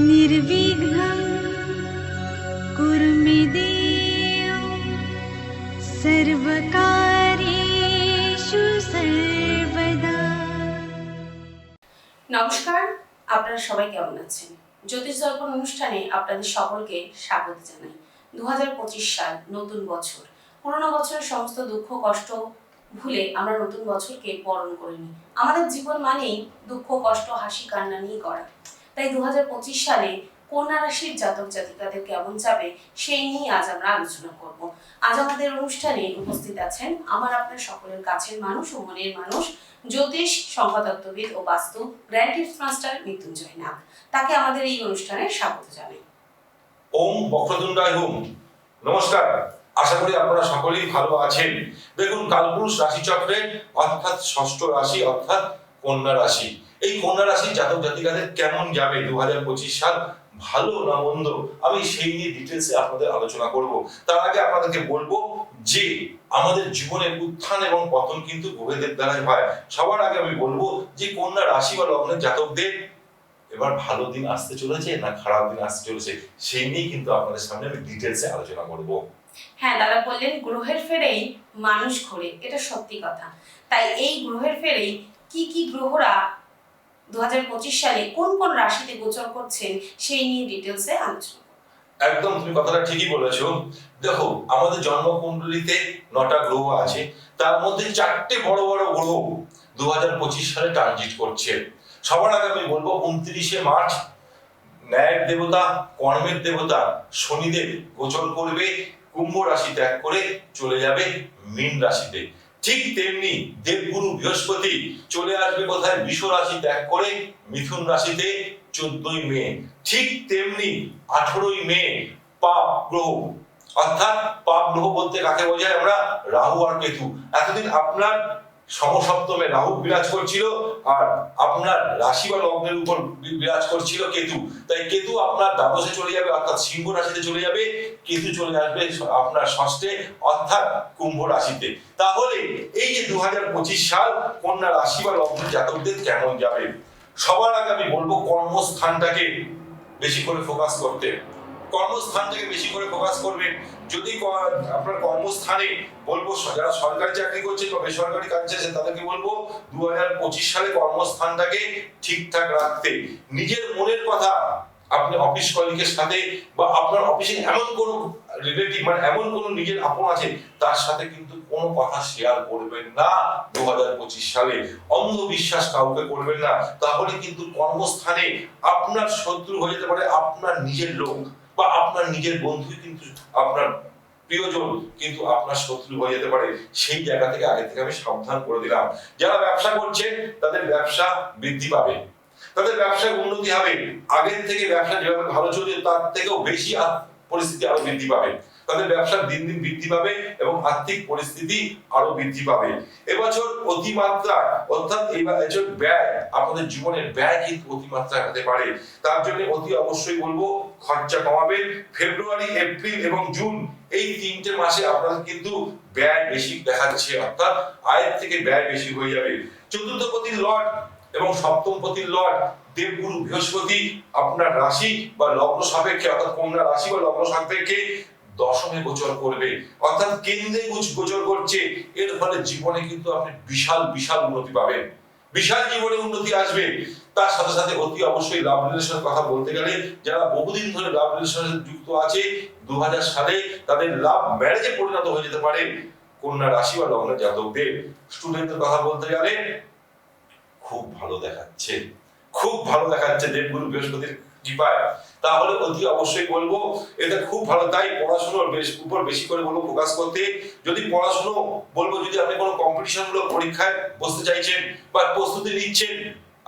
निर्विघ्नं कुरु मे देव सर्वकार्येषु सर्वदा নমস্কার আপনারা সবাই কেমন আছেন জ্যোতিষ দর্পণ অনুষ্ঠানে আপনাদের সকলকে স্বাগত জানাই। দু হাজার পঁচিশ সাল, নতুন বছর। পুরোনো বছরের সমস্ত দুঃখ, কষ্ট ভুলে আমরা নতুন বছরকে বরণ করে নিই আমাদের জীবন মানেই দুঃখ, কষ্ট, হাসি, কান্না নিয়ে করা তাই দু হাজার পঁচিশ সালে কন্যা রাশির জাতক জাতিকাদের কেমন যাবে, সেই নিয়ে আজ আমরা আলোচনা করব। আজ আমাদের অনুষ্ঠানে উপস্থিত আছেন আমার আপনার সকলের কাছের মানুষ ও মনের মানুষ, জ্যোতিষ সংখ্যাতত্ত্ববিদ ও vastu grand tips master Mrityunjay Nag. তাকে আমাদের এই অনুষ্ঠানে স্বাগত জানাই। ওম বক্রতুণ্ডায় হোম। নমস্কার। আশা করি আপনারা সকলেই ভালো আছেন। দেখুন, কালপুরুষ রাশিচক্রে অর্থাৎ ষষ্ঠ রাশি, অর্থাৎ কন্যা রাশি। এই কন্যা রাশির জাতক জাতিকাদের কেমন যাবে দুহাজার পঁচিশ সাল? ভালো না মন্দ? আমি সেই নিয়ে ডিটেলসে আপনাদের আলোচনা করব। তার আগে আপনাদেরকে বলব যে, আমাদের জীবনের উত্থান এবং পতন কিন্তু গ্রহেদের দ্বারাই হয়। সবার আগে আমি বলব যে, কন্যা রাশি বা লগ্নের জাতকদের এবার ভালো দিন আসতে চলেছে না খারাপ দিন আসতে চলেছে, সেই নিয়ে কিন্তু আপনাদের সামনে আমি ডিটেলসে আলোচনা করব। হ্যাঁ দাদা বললেন গ্রহের ফেরেই মানুষ ঘোরে। এটা সত্যি কথা। তাই এই গ্রহের ফেরেই কি কি গ্রহরা দু সালে কোন কোন রাশিতে গোচর করছেন সেই নিয়ে ডিটেলসে আলোচনা একদম, তুমি কথাটা ঠিকই বলেছ। দেখো, আমাদের জন্মকুণ্ডলিতে নটা গ্রহ আছে, তার মধ্যে চারটে বড় বড় গ্রহ দুহাজার পঁচিশ সালে ট্রানজিট করছে। সবার আগে আমি বলব, উনত্রিশে মার্চ, ন্যায়ের দেবতা, কর্মের দেবতা, শনিদেব গোচর করবে, কুম্ভ রাশি ত্যাগ করে চলে যাবে, মীন রাশিতে। ঠিক তেমনি দেবগুরু বৃহস্পতি চলে আসবে কোথায়? বিষ রাশি ত্যাগ করে মিথুন রাশিতে চোদ্দই মে। ঠিক তেমনি আঠেরোই মে পাপ গ্রহ। অর্থাৎ পাপ গ্রহ বলতে কাকে বোঝায়? আমরা রাহু আর কেতু। এতদিন আপনার সমসপ্তমে রাহু বিরাজ করছিল আর আপনার রাশি বা লগ্নের উপর বিরাজ করছিল কেতু। তাই কেতু আপনার দ্বাদশে চলে যাবে, অর্থাৎ সিংহ রাশিতে চলে যাবে, কেতু চলে আসবে আপনার ষষ্ঠে, অর্থাৎ কুম্ভ রাশিতে। তাহলে এই যে দু হাজার পঁচিশ সাল কন্যা রাশি বা লগ্নের জাতকদের কেমন যাবে? সবার আগে আমি বলব কর্মস্থানটাকে বেশি করে ফোকাস করতে। কর্মস্থানটাকে বেশি করে ফোকাস করবেন। যদি আপনার কর্মস্থানে বলব যারা সরকারি চাকরি করছে বা বেসরকারি কাজ আছে, তাদেরকে বলব দু সালে কর্মস্থানটাকে ঠিকঠাক রাখতে। নিজের মনের কথা আপনি অফিস কলিগের সাথে বা আপনার অফিসে এমন কোন রিলেটিভ মানে এমন কোন নিজের আপন আছে তার সাথে কিন্তু কোনো কথা শেয়ার করবেন না দু হাজার পঁচিশ সালে। অন্ধবিশ্বাস কাউকে করবেন না। তাহলে কিন্তু কর্মস্থানে আপনার শত্রু হয়ে যেতে পারে আপনার নিজের লোক। বা আপনার নিজের বন্ধুই কিন্তু, আপনার প্রিয়জন কিন্তু আপনার শত্রু হয়ে যেতে পারে, সেই জায়গা থেকে আগে থেকে আমি সাবধান করে দিলাম। যারা ব্যবসা করছে, তাদের ব্যবসা বৃদ্ধি পাবে। তাদের ব্যবসার উন্নতি হবে। আগের থেকে ব্যবসা যেভাবে ভালো চলছে, তার থেকেও বেশি পরিস্থিতি আরও বৃদ্ধি পাবে। তাদের ব্যবসা দিন দিন বৃদ্ধি পাবে এবং আর্থিক পরিস্থিতি আরও বৃদ্ধি পাবে। এবছর অতিমাত্রা অর্থাৎ এই বছর ব্যয়, আপনাদের জীবনের ব্যয় কিন্তু অতিমাত্রা হতে পারে। তার জন্য অতি অবশ্যই বলব, খরচা কমাবেন। ফেব্রুয়ারি, এপ্রিল এবং জুন এই তিনটে মাসে আপনাদের কিন্তু ব্যয় বেশি দেখাচ্ছে অর্থাৎ আয়ের থেকে ব্যয় বেশি হয়ে যাবে। চতুর্থ পতির লর্ড এবং সপ্তম পতির লর্ড, দেবগুরু বৃহস্পতি, আপনার রাশি বা লগ্ন সাপেক্ষে, অর্থাৎ কন্যা রাশি বা লগ্ন সাপেক্ষে দশমে গোচর করবে, অর্থাৎ কেন্দ্রে গোচ- গোচর করছে। এর ফলে জীবনে কিন্তু আপনি বিশাল বিশাল উন্নতি পাবেন। বিশাল জীবনে উন্নতি আসবে। তার সাথে সাথে অতি অবশ্যই লাভ রিলেশনের কথা বলতে গেলে, যারা বহুদিন ধরে লাভ রিলেশনের যুক্ত আছে দু হাজার সালে তাদের লাভ ম্যারেজে পরিণত হয়ে যেতে পারে। কন্যা রাশি বা লগ্নের জাতকদের। স্টুডেন্টের কথা বলতে গেলে, খুব ভালো দেখাচ্ছে। খুব ভালো দেখাচ্ছে দেবগুরু বৃহস্পতির কৃপায়। তাহলে অতি অবশ্যই বলব, এটা খুব ভালো। তাই পড়াশোনার বেশ উপর বেশি করে বলব ফোকাস করতে। যদি পড়াশোনা বলব, যদি আপনি কোনো কম্পিটিশন মূলক পরীক্ষায় বসতে চাইছেন বা প্রস্তুতি নিচ্ছেন,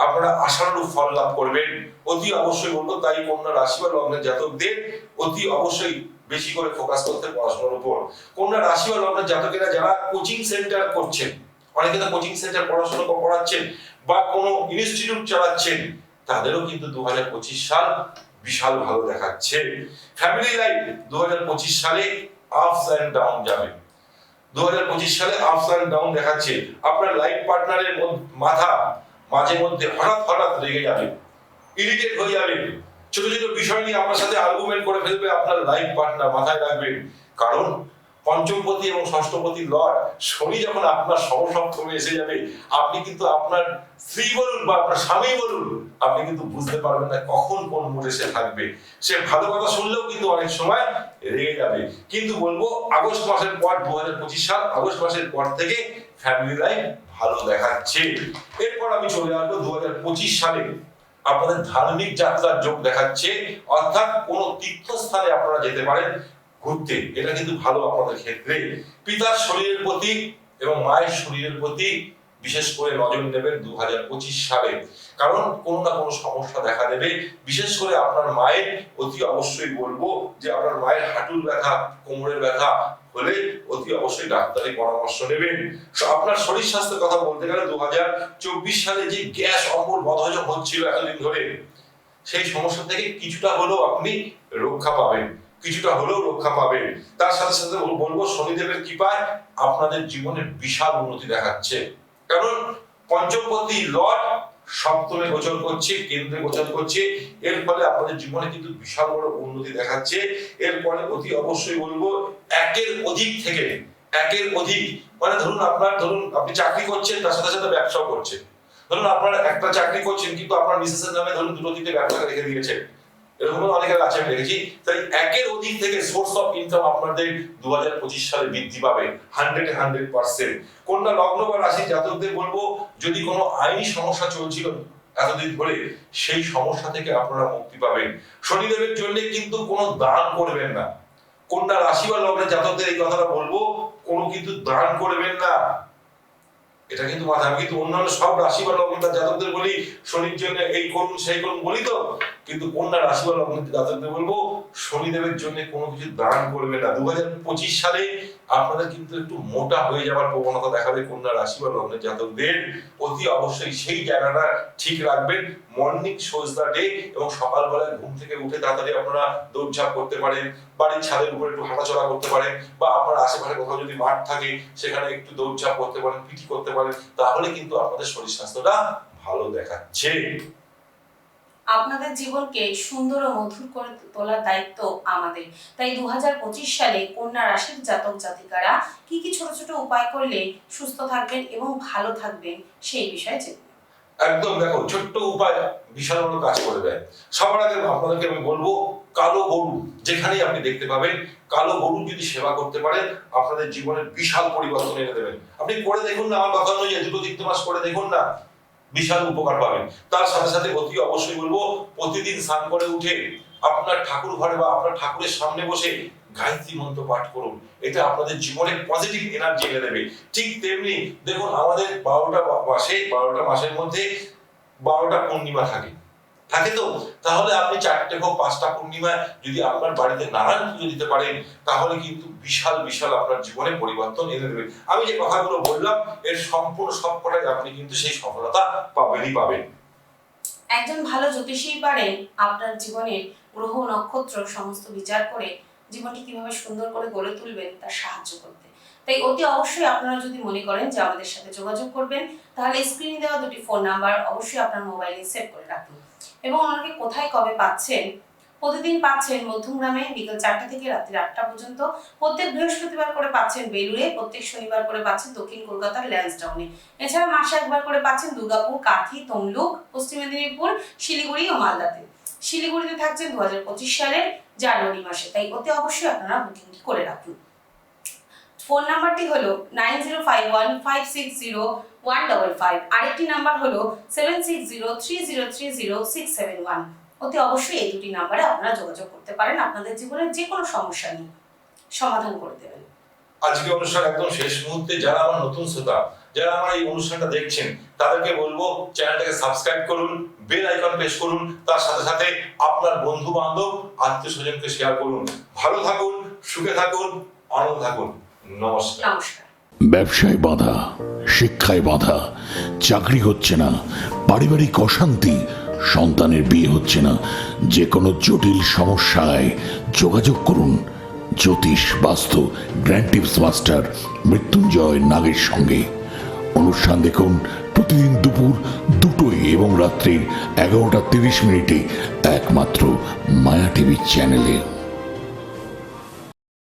আপনারা আশানুরূপ ফল লাভ করবেন। অতি অবশ্যই বলব, তাই কন্যা রাশি বা লগ্নের জাতকদের অতি অবশ্যই বেশি করে ফোকাস করতে পড়াশোনার উপর। কন্যা রাশি বা লগ্নের জাতকেরা যারা কোচিং সেন্টার করছেন, অনেকে তো কোচিং সেন্টার পড়াশোনা পড়াচ্ছেন বা কোনো ইনস্টিটিউট চালাচ্ছেন, তাদেরও কিন্তু দু হাজার পঁচিশ সাল বিশাল ভালো দেখাচ্ছে। ফ্যামিলি লাইফ দু হাজার পঁচিশ সালে আপস অ্যান্ড ডাউন যাবে। দু হাজার পঁচিশ সালে আপস অ্যান্ড ডাউন দেখাচ্ছে। আপনার লাইফ পার্টনারের মাথা মাঝে মধ্যে হঠাৎ হঠাৎ রেগে যাবে ইরিটেট হয়ে যাবে। ছোট ছোট বিষয় নিয়ে আপনার সাথে আর্গুমেন্ট করে ফেলবে, আপনার লাইফ পার্টনার মাথায় রাখবেন কারণ পঞ্চমপতি এবং ষষ্ঠপতি লর্ড শনি যখন আপনার সমসপ্তমে এসে যাবে, আপনি কিন্তু আপনার স্ত্রী বলুন বা আপনার স্বামী বলুন, আপনি কিন্তু বুঝতে পারবেন না কখন কোন মুডে সে থাকবে। সে ভালো কথা শুনলেও কিন্তু অনেক সময় রেগে যাবে। কিন্তু বলব, আগস্ট মাসের পর দু হাজার পঁচিশ সাল, আগস্ট মাসের পর থেকে ফ্যামিলি লাইফ ভালো দেখাচ্ছে। এরপর আমি চলে আসব দু হাজার পঁচিশ সালে। আপনাদের ধার্মিক যাত্রার যোগ দেখাচ্ছে। অর্থাৎ কোন তীর্থস্থানে আপনারা যেতে পারেন। ঘুরতে, এটা কিন্তু ভালো আপনাদের ক্ষেত্রে। পিতার শরীরের প্রতি এবং মায়ের শরীরের প্রতি বিশেষ করে নজর নেবেন দু হাজার পঁচিশ সালে। কারণ কোনো না কোনো সমস্যা দেখা দেবে। বিশেষ করে আপনার মায়ের অতি অবশ্যই বলব যে আপনার মায়ের হাঁটুর ব্যথা, কোমরের ব্যথা হলে অতি অবশ্যই ডাক্তারি পরামর্শ নেবেন। আপনার শরীর স্বাস্থ্যের কথা বলতে গেলে দু হাজার চব্বিশ সালে যে গ্যাস অম্বল বদহজম হচ্ছিল এতদিন ধরে, সেই সমস্যা থেকে কিছুটা হলেও আপনি রক্ষা পাবেন। কিছুটা হলেও রক্ষা পাবেন তার সাথে সাথে বলব শনিদেবের কৃপায় আপনাদের জীবনে বিশাল উন্নতি দেখাচ্ছে। কারণ পঞ্চমপতি লর্ড সপ্তমে গোচর করছে, কেন্দ্রে গোচর করছে। এর ফলে আপনাদের জীবনে কিন্তু বিশাল বড় উন্নতি দেখাচ্ছে। এরপরে অতি অবশ্যই বলব একের অধিক থেকে, একের অধিক মানে ধরুন আপনার, ধরুন আপনি চাকরি করছেন, তার সাথে সাথে ব্যবসাও করছেন। ধরুন আপনার একটা চাকরি করছেন, কিন্তু আপনার মিসেসের নামে ধরুন দুটো তিনটে ব্যবসা রেখে দিয়েছেন। এরকম অনেকের আছে আমি দেখেছি। তাই একের অধিক থেকে সোর্স অফ ইনকাম আপনাদের দু হাজার পঁচিশ সালে বৃদ্ধি পাবে হান্ড্রেড হান্ড্রেড পার্সেন্ট কোনটা লগ্ন বা রাশির জাতকদের বলব, যদি কোনো আইনি সমস্যা চলছিল এতদিন ধরে, সেই সমস্যা থেকে আপনারা মুক্তি পাবেন। শনিদেবের জন্য কিন্তু কোনো দান করবেন না। কোনটা রাশি বা লগ্নের জাতকদের এই কথাটা বলব, কোনো কিন্তু দান করবেন না। এটা কিন্তু মাথায়, আমি কিন্তু অন্যান্য সব রাশি বা লগ্নটা জাতকদের বলি, শনির জন্য এই করুন, সেই করুন বলি তো। কিন্তু কন্যা রাশি বা লগ্নের জাতকদের বলব, শনিদেবের জন্য কোনো কিছু দান করবে না। দু হাজার পঁচিশ সালে আপনাদের কিন্তু একটু মোটা হয়ে যাওয়ার প্রবণতা দেখাবে কন্যা রাশি বা লগ্নের জাতকদের। অতি অবশ্যই সেই জায়গাটা ঠিক রাখবেন। মর্নিং শোজ দা ডে এবং সকালবেলায় ঘুম থেকে উঠে তাড়াতাড়ি আপনারা দৌড়ঝাঁপ করতে পারেন। বাড়ির ছাদের উপরে একটু হাঁটাচলা করতে পারেন বা আপনার আশেপাশে কোথাও যদি মাঠ থাকে সেখানে একটু দৌড়ঝাঁপ করতে পারেন পিটি করতে পারেন তাহলে কিন্তু আপনাদের শরীর স্বাস্থ্যটা ভালো দেখাচ্ছে। আপনাদের জীবনকে সুন্দর ও মধুর করে তোলার দায়িত্ব আমাদের। তাই দুহাজার পঁচিশ সালে কন্যা রাশির জাতক জাতিকারা কি কি ছোট ছোট উপায় করলে সুস্থ থাকবেন এবং ভালো থাকবেন সেই বিষয়ে জেনে একদম দেখো ছোট্ট উপায় বিশাল বড় কাজ করে দেয় সবার আগে আপনাদেরকে আমি বলব কালো গরু যেখানেই আপনি দেখতে পাবেন, কালো গরু যদি সেবা করতে পারেন আপনাদের জীবনে বিশাল পরিবর্তন এনে দেবেন আপনি করে দেখুন না, আমার কথা অনুযায়ী দুটো তিনটে মাস করে দেখুন না, বিশাল উপকার পাবেন। তার সাথে সাথে অতি অবশ্যই বলব, প্রতিদিন স্নান করে উঠে আপনার ঠাকুর ঘরে বা আপনার ঠাকুরের সামনে বসে গায়ত্রী মন্ত্র পাঠ করুন। এটা আপনাদের জীবনে পজিটিভ এনার্জি এনে দেবে। ঠিক তেমনি দেখুন, আমাদের বারোটা মাসে, বারোটা মাসের মধ্যে বারোটা পূর্ণিমা থাকে। থাকে তো? তাহলে আপনি চারটে হোক, পাঁচটা পূর্ণিমা যদি আপনার বাড়িতে নানান পুজো দিতে পারেন, তাহলে কিন্তু বিশাল বিশাল আপনার জীবনে পরিবর্তন এনে দেবে। আমি যে কথাগুলো বললাম, এর সম্পূর্ণ সবকটাই আপনি কিন্তু সেই সফলতা পাবেনই পাবেন। একজন ভালো জ্যোতিষী পারেন আপনার জীবনের গ্রহ, নক্ষত্র সমস্ত বিচার করে জীবনটি কীভাবে সুন্দর করে গড়ে তুলবেন, তার সাহায্য করতে। তাই অতি অবশ্যই আপনারা যদি মনে করেন যে আমাদের সাথে যোগাযোগ করবেন, তাহলে স্ক্রিনে দেওয়া দুটি ফোন নাম্বার অবশ্যই আপনার মোবাইলে সেভ করে রাখুন। এবং ওনাকে কোথায় কবে পাচ্ছেন? প্রতিদিন পাচ্ছেন মধ্যমগ্রামে বিকেল চারটা থেকে রাত্রি আটটা পর্যন্ত। প্রত্যেক বৃহস্পতিবার করে পাচ্ছেন বেলুড়ে, প্রত্যেক শনিবার করে পাচ্ছেন দক্ষিণ কলকাতার ল্যান্সডাউনে। এছাড়া মাসে একবার করে পাচ্ছেন দুর্গাপুর, কাঁথি, তমলুক, পশ্চিম মেদিনীপুর, শিলিগুড়ি ও মালদাতে। শিলিগুড়িতে থাকছেন দু হাজার পঁচিশ সালের জানুয়ারি মাসে, তাই অতি অবশ্যই আপনারা বুকিংটি করে রাখুন। ফোন নাম্বারটি হলো nine zero five one five six zero one double five. আরেকটি নাম্বার হলো seven six zero three zero three zero six seven one. অতি অবশ্যই এই দুটি নাম্বারে আপনারা যোগাযোগ করতে পারেন আপনাদের জীবনের যে কোনো সমস্যা নিয়ে। সমাধান করে দেবেন। আজকে অনুষ্ঠান একদম শেষ মুহূর্তে যারা আমার নতুন শ্রোতা, যারা আমার এই অনুষ্ঠানটা দেখছেন, তাদেরকে বলব চ্যানেলটাকে সাবস্ক্রাইব করুন, বেল আইকন প্রেস করুন, তার সাথে সাথে আপনার বন্ধু বান্ধব আত্মীয় স্বজনকে শেয়ার করুন। ভালো থাকুন, সুখে থাকুন, আনন্দ থাকুন। নমস্কার। ব্যবসায় বাধা, শিক্ষায় বাধা, চাকরি হচ্ছে না, পারিবারিক অশান্তি, সন্তানের বিয়ে হচ্ছে না। যে কোনো জটিল সমস্যায় যোগাযোগ করুন। জ্যোতিষ, বাস্তু, গ্র্যান্ড টিপস মাস্টার, মৃত্যুঞ্জয় নাগের সঙ্গে। অনুষ্ঠান দেখুন প্রতিদিন দুপুর দুটোয় এবং রাত্রির এগারোটা তিরিশ মিনিটে একমাত্র মায়া টিভি চ্যানেলে।